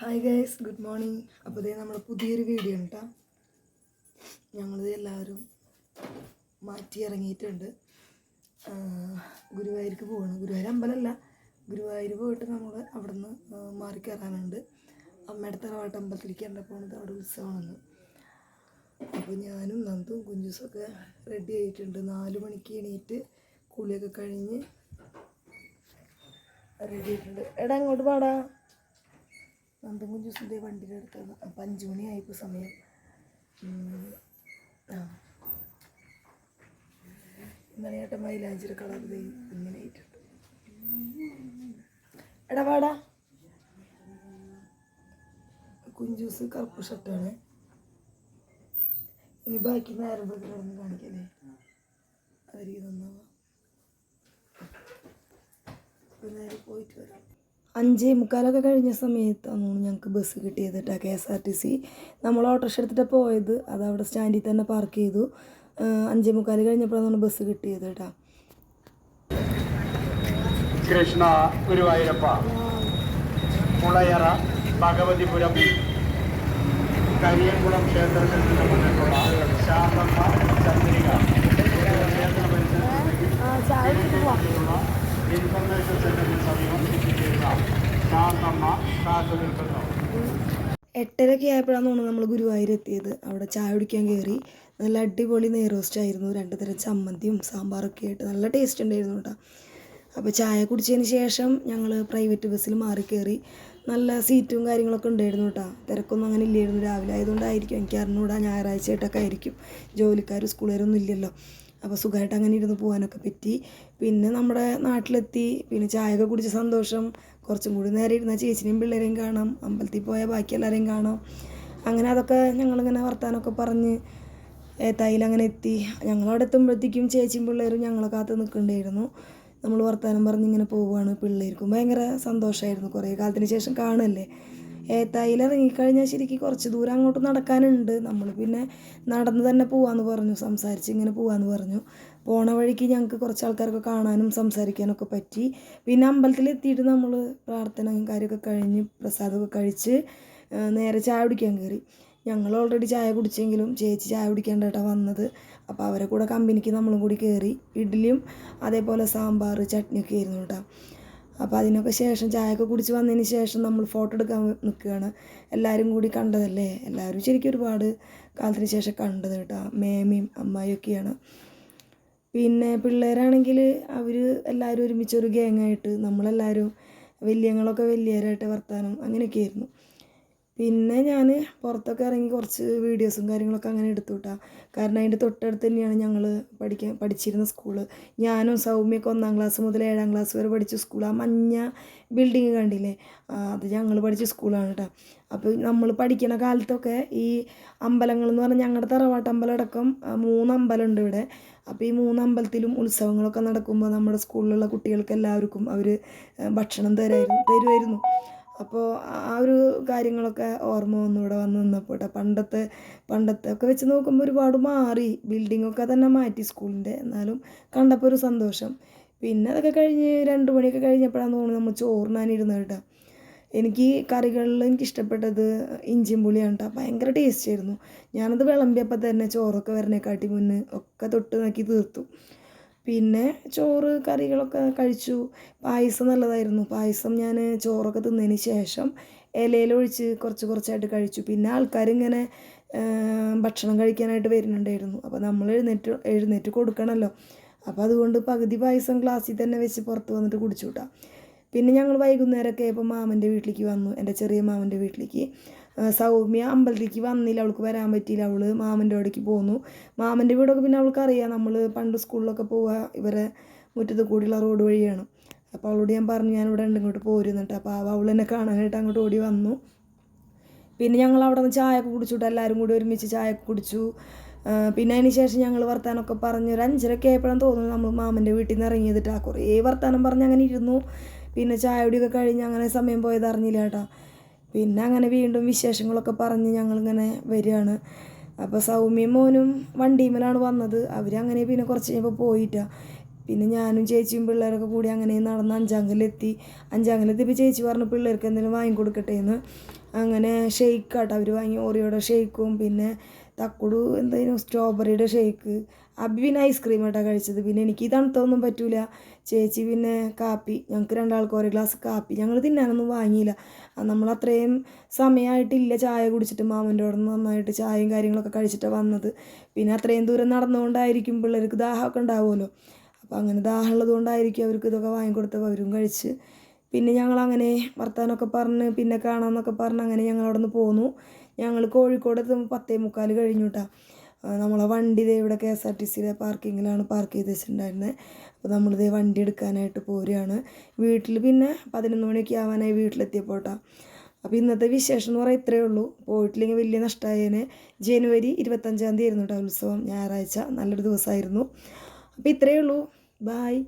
Hi guys good morning അപ്പോൾ ഇതേ നമ്മുടെ പുതിയൊരു വീഡിയോ കേട്ടോ ഞങ്ങളിത് എല്ലാവരും മാറ്റി ഇറങ്ങിയിട്ടുണ്ട്. ഗുരുവായൂർക്ക് പോവാണ്. ഗുരുവായൂർ അമ്പലമല്ല ഗുരുവായൂർ പോയിട്ട് നമ്മൾ അവിടെ നിന്ന് മാറി കയറാനുണ്ട് അമ്മയുടെ തറവാട്ട് അമ്പലത്തിലേക്ക് പോകുന്നത് അവിടെ ഉത്സവമാണ് അപ്പോൾ ഞാനും നന്ദും കുഞ്ചുസൊക്കെ റെഡി ആയിട്ടുണ്ട്. നാല് മണിക്ക് എണീറ്റ് കുളിയൊക്കെ കഴിഞ്ഞ് റെഡി ആയിട്ടുണ്ട്. എടാ അങ്ങോട്ട് പാടാ നന്ദും ജ്യൂസിന്റെ വണ്ടിയുടെ അടുത്താണ് അപ്പം അഞ്ച് മണിയായിപ്പോൾ സമയം. ആ. ഇന്നലെ ഏട്ടൻ മൈലാഞ്ചിരി കളർ ദേ ഇങ്ങനെ ആയിട്ടുണ്ട് എടാ വാടാ. കുഞ്ചൂസ് കറുപ്പ് ഷർട്ടാണ് ഇനി ബാക്കി നേരം കിടന്ന് കാണിക്കല്ലേ അതായിരിക്കും നന്നാവാം നേരെ പോയിട്ട് വരാം. അഞ്ചേ മുക്കാലൊക്കെ കഴിഞ്ഞ സമയത്താണ് ഞങ്ങൾക്ക് ബസ് കിട്ടിയത് കേട്ടോ K S R T C. നമ്മൾ ഓട്ടോറിക്ഷ എടുത്തിട്ട് പോയത്. അത് അവിടെ സ്റ്റാൻഡിൽ തന്നെ പാർക്ക് ചെയ്തു. അഞ്ചേ മുക്കാൽ കഴിഞ്ഞപ്പോഴാണ് ബസ് കിട്ടിയത് കേട്ടോ. കൃഷ്ണ ഗുരുവായൂരപ്പ. മുളയറ ഭഗവതിപുരം കരിയംകുളം ക്ഷേത്രത്തിൽ നിന്ന് മുന്നിട്ടുള്ള ശാന്തമ്മ ചന്ദ്രിക. ക്ഷേത്ര പരിസരത്തിലുള്ള ഇൻഫർമേഷൻ സെന്ററിന് സമീപം എട്ടരയൊക്കെ ആയപ്പോഴാണ് തോന്നുന്നു നമ്മൾ ഗുരുവായൂർ എത്തിയത്. അവിടെ ചായ കുടിക്കാൻ കയറി നല്ല അടിപൊളി നെയ്റോസ്റ്റ് ആയിരുന്നു. രണ്ട് തരം ചമ്മന്തിയും സാമ്പാറൊക്കെ ആയിട്ട് നല്ല ടേസ്റ്റ് ഉണ്ടായിരുന്നു കേട്ടോ. അപ്പോൾ ചായ കുടിച്ചതിന് ശേഷം ഞങ്ങൾ പ്രൈവറ്റ് ബസ്സിൽ മാറി കയറി നല്ല സീറ്റും കാര്യങ്ങളൊക്കെ ഉണ്ടായിരുന്നു കേട്ടോ. തിരക്കൊന്നും അങ്ങനെ ഇല്ലായിരുന്നു. രാവിലെ ആയതുകൊണ്ടായിരിക്കും. എനിക്ക് അറിഞ്ഞുകൂടാ ഞായറാഴ്ച ആയിട്ടൊക്കെ ആയിരിക്കും. ജോലിക്കാർ സ്കൂളുകാരൊന്നും ഇല്ലല്ലോ. അപ്പോൾ സുഖമായിട്ട് അങ്ങനെ ഇരുന്ന് പോകാനൊക്കെ പറ്റി. പിന്നെ നമ്മുടെ നാട്ടിലെത്തി. പിന്നെ ചായയൊക്കെ കുടിച്ച സന്തോഷം. കുറച്ചും കൂടി നേരെ ഇരുന്ന ചേച്ചിനെയും പിള്ളേരെയും കാണാം. അമ്പലത്തിൽ പോയാൽ ബാക്കി എല്ലാവരെയും കാണാം. അങ്ങനെ അതൊക്കെ ഞങ്ങളിങ്ങനെ വർത്താനമൊക്കെ പറഞ്ഞ് ഏത്തായിൽ അങ്ങനെ എത്തി. ഞങ്ങളവിടെ എത്തുമ്പോഴത്തേക്കും ചേച്ചിയും പിള്ളേരും ഞങ്ങളെ കാത്ത് നിൽക്കണ്ടായിരുന്നു. നമ്മൾ വർത്താനം പറഞ്ഞ് ഇങ്ങനെ പോവുകയാണ് പിള്ളേർക്കും ഭയങ്കര സന്തോഷമായിരുന്നു കുറേ കാലത്തിന് ശേഷം കാണുമല്ലേ ഏത്തായിൽ ഇറങ്ങിക്കഴിഞ്ഞാൽ ശരിക്കും കുറച്ച് ദൂരം അങ്ങോട്ട് നടക്കാനുണ്ട്. നമ്മൾ പിന്നെ നടന്ന് തന്നെ പോവാന്ന് പറഞ്ഞു സംസാരിച്ച് ഇങ്ങനെ പോവാന്ന് പറഞ്ഞു. പോണ വഴിക്ക് ഞങ്ങൾക്ക് കുറച്ച് ആൾക്കാരൊക്കെ കാണാനും സംസാരിക്കാനൊക്കെ പറ്റി. പിന്നെ അമ്പലത്തിൽ എത്തിയിട്ട് നമ്മൾ പ്രാർത്ഥനയും കാര്യമൊക്കെ കഴിഞ്ഞ് പ്രസാദമൊക്കെ കഴിച്ച് നേരെ ചായ കുടിക്കാൻ കയറി ഞങ്ങൾ ഓൾറെഡി ചായ കുടിച്ചെങ്കിലും ചേച്ചി ചായ കുടിക്കാണ്ടായിട്ടാണ് വന്നത്. അപ്പോൾ അവരെ കൂടെ കമ്പനിക്ക് നമ്മളും കൂടി കയറി ഇഡ്ഡലിയും അതേപോലെ സാമ്പാർ ചട്നിയൊക്കെ ആയിരുന്നു കേട്ടോ അപ്പോൾ അതിനൊക്കെ ശേഷം ചായയൊക്കെ കുടിച്ച് വന്നതിന് ശേഷം നമ്മൾ ഫോട്ടോ എടുക്കാൻ നിൽക്കുകയാണ്. എല്ലാവരും കൂടി കണ്ടതല്ലേ? എല്ലാവരും ശരിക്കും ഒരുപാട് കാലത്തിന് ശേഷം കണ്ടത് കേട്ടോ. മേമയും അമ്മായിയൊക്കെയാണ് പിന്നെ പിള്ളേരാണെങ്കിൽ അവർ എല്ലാവരും ഒരുമിച്ച് ഒരു ഗ്യാങ്ങായിട്ട് നമ്മളെല്ലാവരും വലിയങ്ങളൊക്കെ വലിയവരായിട്ട് വർത്താനം അങ്ങനെയൊക്കെ ആയിരുന്നു. പിന്നെ ഞാൻ പുറത്തൊക്കെ ഇറങ്ങി കുറച്ച് വീഡിയോസും കാര്യങ്ങളൊക്കെ അങ്ങനെ എടുത്തു വിട്ടാ കാരണം അതിന്റെ തൊട്ടടുത്ത് തന്നെയാണ് ഞങ്ങൾ പഠിക്കാൻ പഠിച്ചിരുന്ന സ്കൂൾ. ഞാനും സൗമ്യൊക്കെ ഒന്നാം ക്ലാസ് മുതൽ ഏഴാം ക്ലാസ് വരെ പഠിച്ച സ്കൂൾ ആ മഞ്ഞ ബിൽഡിങ് കണ്ടില്ലേ? അത് ഞങ്ങൾ പഠിച്ച സ്കൂളാണ് കേട്ടോ അപ്പോൾ നമ്മൾ പഠിക്കണ കാലത്തൊക്കെ ഈ അമ്പലങ്ങൾ എന്ന് പറഞ്ഞാൽ ഞങ്ങളുടെ തറവാട്ട് അമ്പലം അടക്കം മൂന്ന് അമ്പലമുണ്ട് ഇവിടെ. അപ്പോൾ ഈ മൂന്ന് അമ്പലത്തിലും ഉത്സവങ്ങളൊക്കെ നടക്കുമ്പോൾ നമ്മുടെ സ്കൂളിലുള്ള കുട്ടികൾക്ക് എല്ലാവർക്കും അവർ ഭക്ഷണം തരായിരുന്നു തരുമായിരുന്നു അപ്പോൾ ആ ഒരു കാര്യങ്ങളൊക്കെ ഓർമ്മ വന്നു ഇവിടെ വന്ന് നിന്നപ്പോൾ പണ്ടത്തെ പണ്ടത്തെ ഒക്കെ വെച്ച് നോക്കുമ്പോൾ ഒരുപാട് മാറി. ബിൽഡിങ്ങൊക്കെ തന്നെ മാറ്റി സ്കൂളിന്റെ എന്നാലും കണ്ടപ്പോൾ ഒരു സന്തോഷം. പിന്നെ അതൊക്കെ കഴിഞ്ഞ് രണ്ട് മണിയൊക്കെ കഴിഞ്ഞപ്പോഴാണ് തോന്നുന്നത് നമ്മൾ ചോറിനാനിരുന്നത് കേട്ടോ. എനിക്ക് കറികളിൽ എനിക്ക് ഇഷ്ടപ്പെട്ടത് ഇഞ്ചിയും പുളിയാണ് കേട്ടോ ഭയങ്കര ടേസ്റ്റ് ആയിരുന്നു. ഞാനത് വിളമ്പിയപ്പോൾ തന്നെ ചോറൊക്കെ വരണേക്കാട്ടി മുന്നേ ഒക്കെ തൊട്ട് നോക്കി തീർത്തു. പിന്നെ ചോറ് കറികളൊക്കെ കഴിച്ചു. പായസം നല്ലതായിരുന്നു. പായസം ഞാൻ ചോറൊക്കെ തിന്നതിന് ശേഷം ഇലയിലൊഴിച്ച് കുറച്ച് കുറച്ചായിട്ട് കഴിച്ചു. പിന്നെ ആൾക്കാരിങ്ങനെ ഭക്ഷണം കഴിക്കാനായിട്ട് വരുന്നുണ്ടായിരുന്നു. അപ്പോൾ നമ്മൾ എഴുന്നേറ്റ് എഴുന്നേറ്റ് കൊടുക്കണമല്ലോ അപ്പോൾ അതുകൊണ്ട് പകുതി പായസം ഗ്ലാസ്സിൽ തന്നെ വെച്ച് പുറത്ത് വന്നിട്ട് കുടിച്ചു വിട്ടാം പിന്നെ ഞങ്ങൾ വൈകുന്നേരമൊക്കെ ആയപ്പോൾ മാമന്റെ വീട്ടിലേക്ക് വന്നു. എന്റെ ചെറിയ മാമന്റെ വീട്ടിലേക്ക്. സൗമ്യ അമ്പലത്തിലേക്ക് വന്നില്ല അവൾക്ക് വരാൻ പറ്റിയില്ല. അവൾ മാമന്റെ അവിടേക്ക് പോന്നു. മാമന്റെ വീടൊക്കെ പിന്നെ അവൾക്ക് അറിയാം. നമ്മൾ പണ്ട് സ്കൂളിലൊക്കെ പോവുക ഇവരെ മുറ്റത്ത് കൂടിയുള്ള റോഡ് വഴിയാണ്. അപ്പോൾ അവളോട് ഞാൻ പറഞ്ഞു ഞാൻ ഇവിടെ ഉണ്ട് ഇങ്ങോട്ട് പോരുന്നിട്ട് അപ്പോൾ അവൾ എന്നെ കാണാനായിട്ട് അങ്ങോട്ട് ഓടി വന്നു. പിന്നെ ഞങ്ങൾ അവിടെ നിന്ന് ചായ ഒക്കെ കുടിച്ചുവിട്ട് എല്ലാവരും കൂടി ഒരുമിച്ച് ചായ കുടിച്ചു. പിന്നെ അതിന് ശേഷം ഞങ്ങൾ വർത്താനമൊക്കെ പറഞ്ഞ് ഒരു അഞ്ചരൊക്കെ ആയപ്പോഴാണ് തോന്നുന്നു നമ്മൾ മാമന്റെ വീട്ടിൽ നിന്ന് ഇറങ്ങിയതിട്ട് കുറേ വർത്താനം പറഞ്ഞ് അങ്ങനെ ഇരുന്നു. പിന്നെ ചായ കുടിയൊക്കെ കഴിഞ്ഞ് അങ്ങനെ സമയം പോയത് അറിഞ്ഞില്ല കേട്ടോ പിന്നെ അങ്ങനെ വീണ്ടും വിശേഷങ്ങളൊക്കെ പറഞ്ഞ് ഞങ്ങളിങ്ങനെ വരികയാണ്. അപ്പോൾ സൗമ്യ മോനും വണ്ടിമേലാണ് വന്നത്. അവരങ്ങനെ പിന്നെ കുറച്ച് കഴിഞ്ഞപ്പോൾ പോയിട്ടാ. പിന്നെ ഞാനും ചേച്ചിയും പിള്ളേരൊക്കെ കൂടി അങ്ങനെ നടന്ന് അഞ്ചാങ്കലെത്തി അഞ്ചാങ്കലെത്തിയപ്പോൾ ചേച്ചി പറഞ്ഞു പിള്ളേർക്ക് എന്തെങ്കിലും വാങ്ങിക്കൊടുക്കട്ടെ എന്ന്. അങ്ങനെ ഷെയ്ക്കാട്ടോ. അവർ വാങ്ങി ഓറിയോടെ ഷെയ്ക്കും പിന്നെ തക്കുടു എന്തായാലും സ്ട്രോബെറിയുടെ ഷെയ്ക്ക്. അബി പിന്നെ ഐസ്ക്രീം ആട്ടാ കഴിച്ചത്. പിന്നെ എനിക്ക് തണുത്തൊന്നും പറ്റൂല. ചേച്ചി പിന്നെ കാപ്പി ഞങ്ങൾക്ക് രണ്ടാൾക്ക് ഒരു ഗ്ലാസ് കാപ്പി. ഞങ്ങൾ തിന്നാനൊന്നും വാങ്ങിയില്ല. നമ്മൾ അത്രയും സമയമായിട്ടില്ല ചായ കുടിച്ചിട്ട് മാമന്റെ അവിടെ നിന്ന് നന്നായിട്ട് ചായയും കാര്യങ്ങളൊക്കെ കഴിച്ചിട്ടാണ് വന്നത്. പിന്നെ അത്രയും ദൂരം നടന്നുകൊണ്ടായിരിക്കും പിള്ളേർക്ക് ദാഹമൊക്കെ ഉണ്ടാവുമല്ലോ. അപ്പോൾ അങ്ങനെ ദാഹമുള്ളത് കൊണ്ടായിരിക്കും അവർക്ക് ഇതൊക്കെ വാങ്ങിക്കൊടുത്തപ്പോൾ അവരും കഴിച്ച്. പിന്നെ ഞങ്ങൾ അങ്ങനെ വർത്താനമൊക്കെ പറഞ്ഞ് പിന്നെ കാണാമെന്നൊക്കെ പറഞ്ഞ് അങ്ങനെ ഞങ്ങൾ അവിടെ നിന്ന് പോന്നു. ഞങ്ങൾ കോഴിക്കോട് എത്തുമ്പോൾ പത്തേ മുക്കാൽ കഴിഞ്ഞു കേട്ടോ നമ്മളെ വണ്ടി ദേ ഇവിടെ കെ എസ് ആർ ടി സിയിലെ പാർക്കിങ്ങിലാണ് പാർക്ക് ചെയ്ത് വെച്ചിട്ടുണ്ടായിരുന്നത്. അപ്പോൾ നമ്മളിതേ വണ്ടി എടുക്കാനായിട്ട് പോരുകയാണ്. വീട്ടിൽ പിന്നെ പതിനൊന്ന് മണിയൊക്കെ ആവാനായി വീട്ടിലെത്തിയപ്പോട്ടാ അപ്പോൾ ഇന്നത്തെ വിശേഷം എന്ന് പറയാൻ ഇത്രയേ ഉള്ളൂ. പോയിട്ടില്ലെങ്കിൽ വലിയ നഷ്ടമായേനെ. ജനുവരി ഇരുപത്തഞ്ചാം തീയതി ആയിരുന്നു കേട്ടോ ഉത്സവം. ഞായറാഴ്ച നല്ലൊരു ദിവസമായിരുന്നു. അപ്പോൾ ഇത്രയേ ഉള്ളൂ. ബായ്